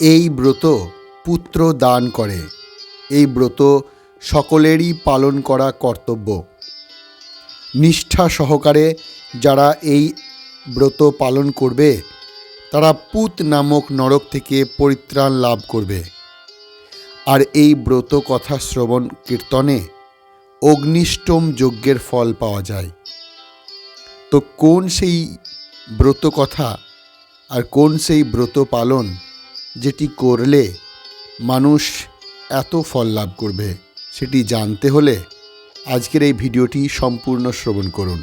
এই ব্রত পুত্র দান করে। এই ব্রত সকলেরই পালন করা কর্তব্য। নিষ্ঠা সহকারে যারা এই ব্রত পালন করবে, তারা পুত নামক নরক থেকে পরিত্রাণ লাভ করবে। আর এই ব্রত কথা শ্রবণ কীর্তনে অগ্নিষ্টম যজ্ঞের ফল পাওয়া যায়। তো কোন সেই ব্রত কথা আর কোন সেই ব্রত পালন যেটি করলে মানুষ এত ফল লাভ করবে, সেটি জানতে হলে আজকের এই ভিডিওটি সম্পূর্ণ শ্রবণ করুন।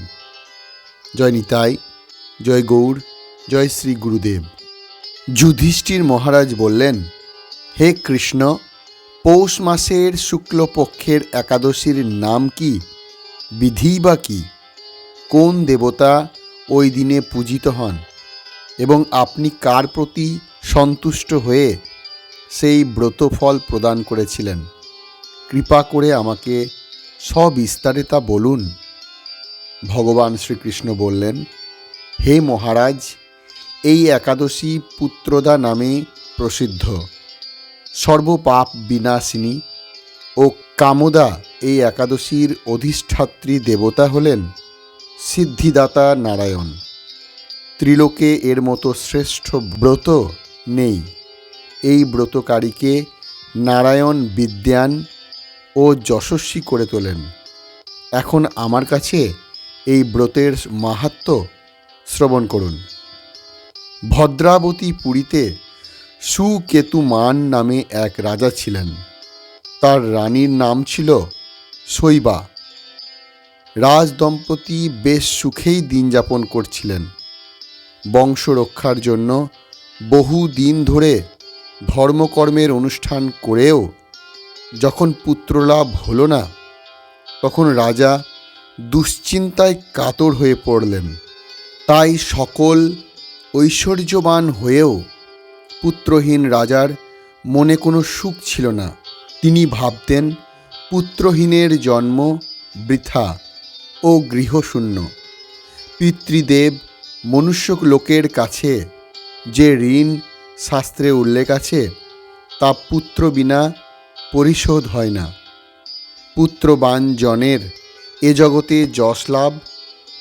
জয় নিতাই, জয় গৌর, জয় শ্রী গুরুদেব। যুধিষ্ঠির মহারাজ বললেন, হে কৃষ্ণ, পৌষ মাসের শুক্লপক্ষের একাদশীর নাম কি, বিধি বা কি? কোন দেবতা ওই দিনে পূজিত হন এবং আপনি কার প্রতি সন্তুষ্ট হয়ে সেই ব্রতফল প্রদান করেছিলেন। কৃপা করে আমাকে সবিস্তারে তা বলুন। ভগবান শ্রীকৃষ্ণ বললেন, হে মহারাজ, এই একাদশী পুত্রদা নামে প্রসিদ্ধ। সর্বপাপ বিনাশিনী ও কামদা এই একাদশীর অধিষ্ঠাত্রী দেবতা হলেন সিদ্ধিদাতা নারায়ণ। ত্রিলোকে এর মতো শ্রেষ্ঠ ব্রত নেই। এই ব্রতকারীকে নারায়ণ বিদ্যান ও যশস্বী করে তোলেন। এখন আমার কাছে এই ব্রতের মাহাত্ম্য শ্রবণ করুন। ভদ্রাবতী পুরীতে সুকেতুমান নামে এক রাজা ছিলেন। তার রানীর নাম ছিল শৈবা। রাজদম্পতি বেশ সুখেই দিন যাপন করছিলেন। বংশ রক্ষার জন্য বহু দিন ধরে ধর্মকর্মের অনুষ্ঠান করেও যখন পুত্রলাভ হল না, তখন রাজা দুশ্চিন্তায় কাতর হয়ে পড়লেন। তাই সকল ঐশ্বর্যবান হয়েও পুত্রহীন রাজার মনে কোনো সুখ ছিল না। তিনি ভাবতেন, পুত্রহীনের জন্ম বৃথা ও গৃহশূন্য। পিতৃদেব মনুষ্য লোকের কাছে যে ঋণ শাস্ত্রে উল্লেখ আছে, তা পুত্র বিনা পরিশোধ হয় না। পুত্রবান জনের এ জগতে যশ লাভ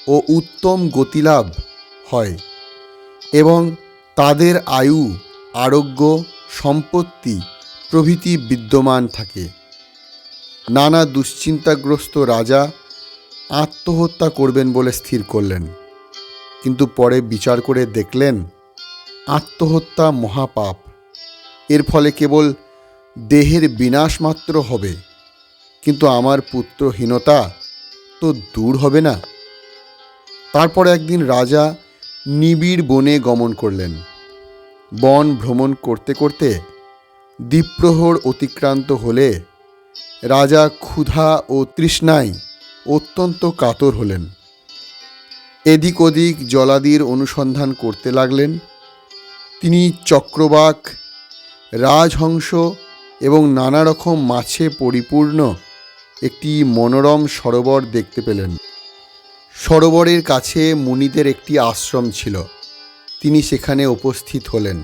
ও উত্তম গতিলাভ হয় এবং তাদের আয়ু, আরোগ্য, সম্পত্তি প্রভৃতি বিদ্যমান থাকে। নানা দুশ্চিন্তাগ্রস্ত রাজা আত্মহত্যা করবেন বলে স্থির করলেন। কিন্তু পরে বিচার করে দেখলেন আত্মহত্যা মহাপাপ। এর ফলে কেবল দেহের বিনাশ মাত্র হবে, কিন্তু আমার পুত্রহীনতা তো দূর হবে না। তারপর একদিন রাজা নিবিড় বনে গমন করলেন। বন ভ্রমণ করতে করতে দ্বীপ্রহর অতিক্রান্ত হলে রাজা ক্ষুধা ও তৃষ্ণায় অত্যন্ত কাতর হলেন। এদিক ওদিক জলাদির অনুসন্ধান করতে লাগলেন। তিনি চক্রবাক, রাজহংস এবং নানা রকম মাছে পরিপূর্ণ একটি মনোরম সরোবর দেখতে পেলেন। সরোবরের কাছে মুনিদের একটি আশ্রম ছিল। তিনি সেখানে উপস্থিত হলেন।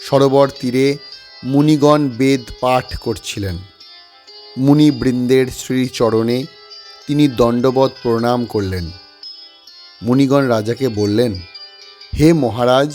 সরোবর তীরে মুনিগণ বেদ পাঠ করছিলেন। মুনিবৃন্দের শ্রীচরণে তিনি দণ্ডবত প্রণাম করলেন। মুনিগণ রাজাকে বললেন, হে মহারাজ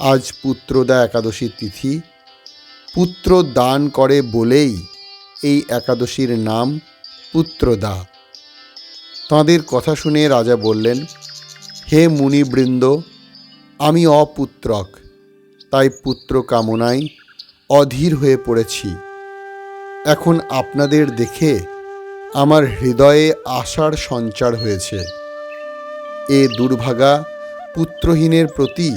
আজ পুত্রদা একাদশীর তিথি। পুত্র দান করে বলেই এই একাদশীর নাম পুত্রদা। তাঁদের কথা শুনে রাজা বললেন, হে মুনিবৃন্দ, আমি অপুত্রক, তাই পুত্র কামনায় অধীর হয়ে পড়েছি। এখন আপনাদের দেখে আমার হৃদয়ে আশার সঞ্চার হয়েছে। এ দুর্ভাগা পুত্রহীনের প্রতি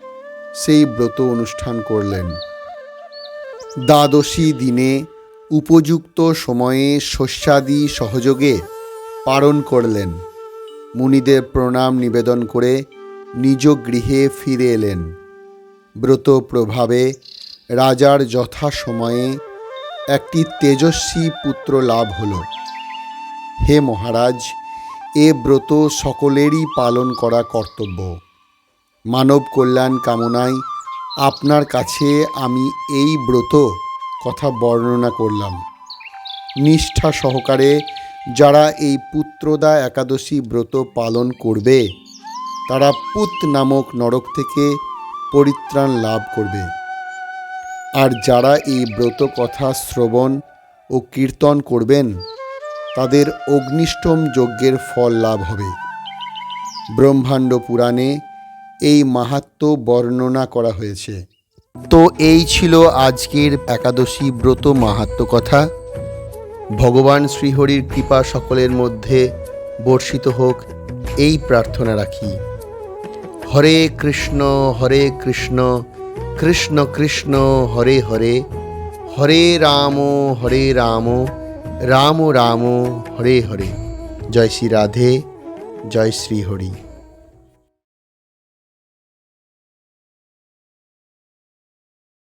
সেই ব্রত অনুষ্ঠান করলেন। দ্বাদশী দিনে উপযুক্ত সময়ে শস্যাদি সহযোগে পালন করলেন। মুনিদের প্রণাম নিবেদন করে নিজ গৃহে ফিরে এলেন। ব্রত প্রভাবে রাজার যথা সময়ে একটি তেজস্বী পুত্র লাভ হল। হে মহারাজ, এ ব্রত সকলেরই পালন করা কর্তব্য। মানব কল্যাণ কামনায় আপনার কাছে আমি এই ব্রত কথা বর্ণনা করলাম। নিষ্ঠা সহকারে যারা এই পুত্রদা একাদশী ব্রত পালন করবে, তারা পুত নামক নরক থেকে পরিত্রাণ লাভ করবে। আর যারা এই ব্রত কথা শ্রবণ ও কীর্তন করবেন, তাদের অগ্নিষ্টম যজ্ঞের ফল লাভ হবে। ব্রহ্মাণ্ড পুরাণে এই মাহাত্ম্য বর্ণনা করা হয়েছে। তো এই ছিল আজকের একাদশী ব্রত মাহাত্ম্য কথা। ভগবান শ্রীহরির কৃপা সকলের মধ্যে বর্ষিত হোক, এই প্রার্থনা রাখি। হরে কৃষ্ণ হরে কৃষ্ণ কৃষ্ণ কৃষ্ণ, হরে হরে হরে রাম হরে রাম রাম রাম, হরে হরে। জয় শ্রী রাধে, জয় শ্রী হরি।